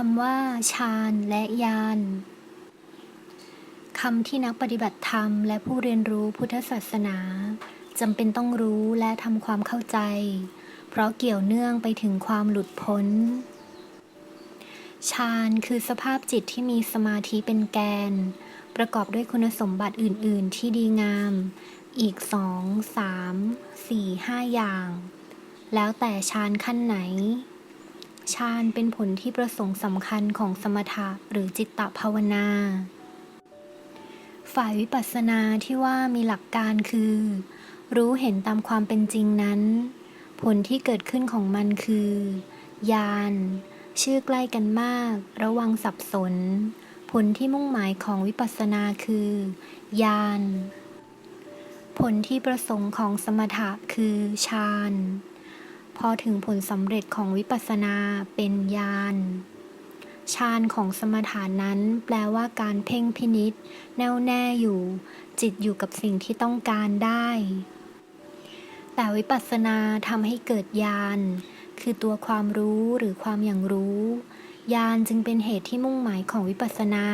คำว่าฌานและญาณคำที่นักปฏิบัติธรรมและผู้เรียนรู้พุทธศาสนาจำเป็นต้องรู้และทำความเข้าใจ เพราะเกี่ยวเนื่องไปถึงความหลุดพ้นฌานคือสภาพจิตที่มีสมาธิเป็นแกน ประกอบด้วยคุณสมบัติอื่น ๆ ที่ดีงาม อีกสองสามสี่ห้าอย่าง แล้วแต่ฌานขั้นไหน ฌานเป็นผลที่ประสงค์สำคัญของสมถะหรือจิตตภาวนา ฝ่ายวิปัสสนาที่ว่ามีหลักการคือ รู้เห็นตามความเป็นจริงนั้น ผลที่เกิดขึ้นของมันคือ ญาณชื่อใกล้กันมาก ระวังสับสน ผลที่มุ่งหมายของวิปัสสนาคือญาณผลที่ประสงค์ของสมถะคือฌาน พอถึงผลสำเร็จของวิปัสสนาเป็นญาณฌานของสมถานั้นแปลว่าการเพ่งพินิษแน่วแน่อยู่ จิตอยู่กับสิ่งที่ต้องการได้ แต่วิปัสสนาทำให้เกิดญาณคือตัวความรู้หรือความอย่างรู้ญาณจึงเป็นเหตุที่มุ่งหมายของวิปัสสนา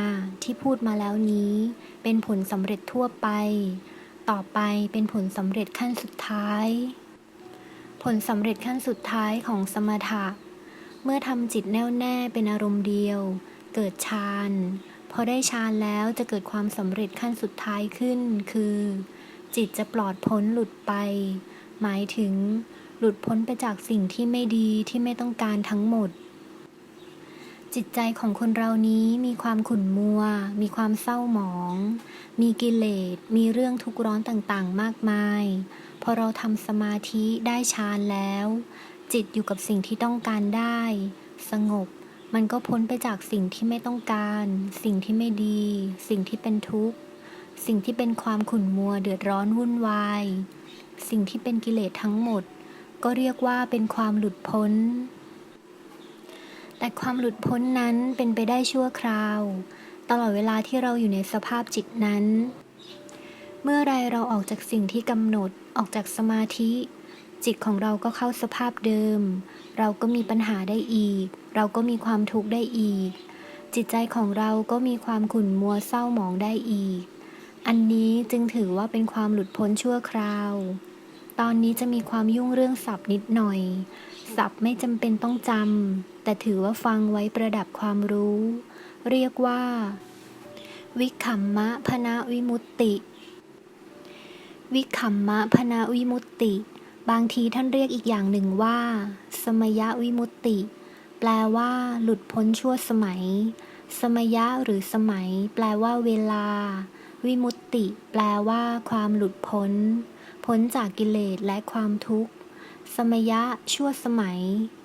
ที่พูดมาแล้วนี้ เป็นผลสำเร็จทั่วไป ต่อไปเป็นผลสำเร็จขั้นสุดท้าย ผลสำเร็จขั้นสุดท้ายของสมถะ เมื่อทำจิตแน่วแน่เป็นอารมณ์เดียว เกิดฌานพอได้ฌานแล้วจะเกิดความสำเร็จขั้นสุดท้ายขึ้น คือ จิตจะปลอดพ้นหลุดไป หมายถึง หลุดพ้นไปจากสิ่งที่ไม่ดีที่ไม่ต้องการทั้งหมด จิตใจของคนเรานี้มีความขุ่นมัว มีความเศร้าหมอง มีกิเลส มีเรื่องทุกข์ร้อนต่างๆ มากมาย พอเราทำสมาธิได้ฌานแล้ว จิตอยู่กับสิ่งที่ต้องการได้ สงบ มันก็พ้นไปจากสิ่งที่ไม่ต้องการ สิ่งที่ไม่ดี สิ่งที่เป็นทุกข์ สิ่งที่เป็นความขุ่นมัวเดือดร้อนวุ่นวาย สิ่งที่เป็นกิเลสทั้งหมด ก็เรียกว่าเป็นความหลุดพ้น แต่ความหลุดพ้นนั้นเป็นไปได้ชั่วคราว ตลอดเวลาที่เราอยู่ในสภาพจิตนั้น เมื่อไรเราออกจากสิ่งที่กำหนดออกจากสมาธิ จิตของเราก็เข้าสภาพเดิม เราก็มีปัญหาได้อีก เราก็มีความทุกข์ได้อีก จิตใจของเราก็มีความขุ่นมัวเศร้าหมองได้อีก อันนี้จึงถือว่าเป็นความหลุดพ้นชั่วคราว ตอนนี้จะมีความยุ่งเรื่องศัพท์นิดหน่อย ศัพท์ไม่จำเป็นต้องจำแต่ถือว่าฟังไว้ประดับความรู้ เรียกว่า วิคัมมะพนาวิมุตติ วิคัมมะพนาวิมุตติ บางทีท่านเรียกอีกอย่างหนึ่งว่า สมยวิมุตติ แปลว่า หลุดพ้นชั่วสมัย สมยะหรือสมัย แปลว่า เวลา วิมุตติ แปลว่า ความหลุดพ้น พ้นจากกิเลสและความทุกข์ สมยะชั่วสมัย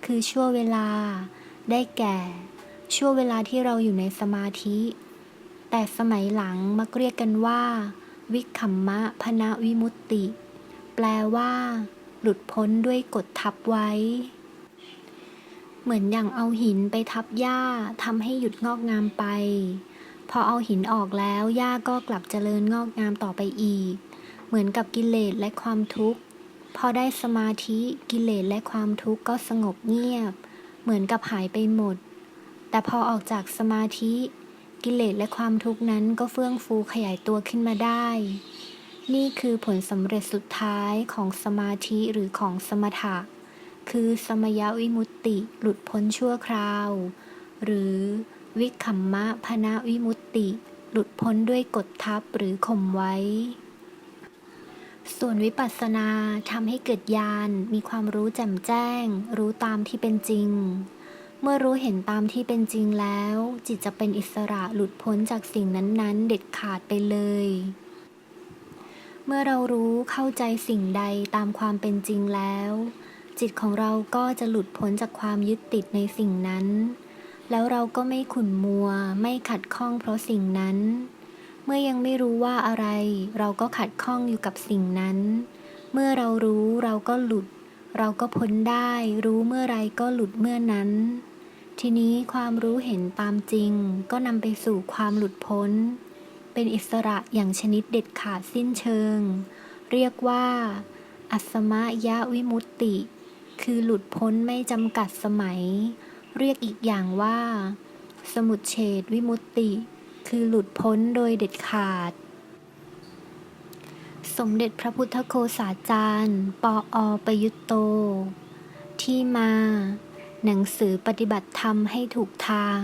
คือชั่วเวลา ได้แก่ ชั่วเวลาที่เราอยู่ในสมาธิ แต่สมัยหลังมักเรียกกันว่า วิคัมมะพนาวิมุตติ แปลว่า หลุดพ้นด้วยกฎทับไว้ เหมือนอย่างเอาหินไปทับหญ้าทำให้หยุดงอกงามไป พอเอาหินออกแล้วหญ้าก็กลับเจริญงอกงามต่อไปอีก เหมือนกับกิเลสและความทุกข์ พอได้สมาธิกิเลสและความทุกข์ก็สงบเงียบ เหมือนกับหายไปหมด แต่พอออกจากสมาธิ กิเลสและความทุกข์นั้นก็เฟื่องฟูขยายตัวขึ้นมาได้ นี่คือผลสำเร็จสุดท้ายของสมาธิหรือของสมถะ คือสมยวิมุตติหลุดพ้นชั่วคราว หรือวิคัมมะพนาวิมุตติ หลุดพ้นด้วยกฎทับหรือข่มไว้ ส่วนวิปัสสนาทำให้เกิดญาณมีความรู้แจ่มแจ้ง รู้ตามที่เป็นจริง เมื่อรู้เห็นตามที่เป็นจริงแล้ว จิตจะเป็นอิสระหลุดพ้นจากสิ่งนั้น ๆ เด็ดขาดไปเลย เมื่อเรารู้เข้าใจสิ่งใดตามความเป็นจริงแล้ว จิตของเราก็จะหลุดพ้นจากความยึดติดในสิ่งนั้น แล้วเราก็ไม่ขุ่นมัวไม่ขัดข้องเพราะสิ่งนั้น เมื่อยังไม่รู้ว่าอะไร เราก็ขัดข้องอยู่กับสิ่งนั้น เมื่อเรารู้เราก็หลุด เราก็พ้นได้ รู้เมื่อไรก็หลุดเมื่อนั้น ทีนี้ความรู้เห็นตามจริง ก็นำไปสู่ความหลุดพ้น เป็นอิสระอย่างชนิดเด็ดขาดสิ้นเชิง เรียกว่า อัสมะยะวิมุตติ คือหลุดพ้นไม่จำกัดสมัย เรียกอีกอย่างว่า สมุดเฉดวิมุตติ คือหลุดพ้นโดยเด็ดขาด สมเด็จพระพุทธโฆษาจารย์ ปออประยุตโต ที่มา หนังสือปฏิบัติธรรมให้ถูกทาง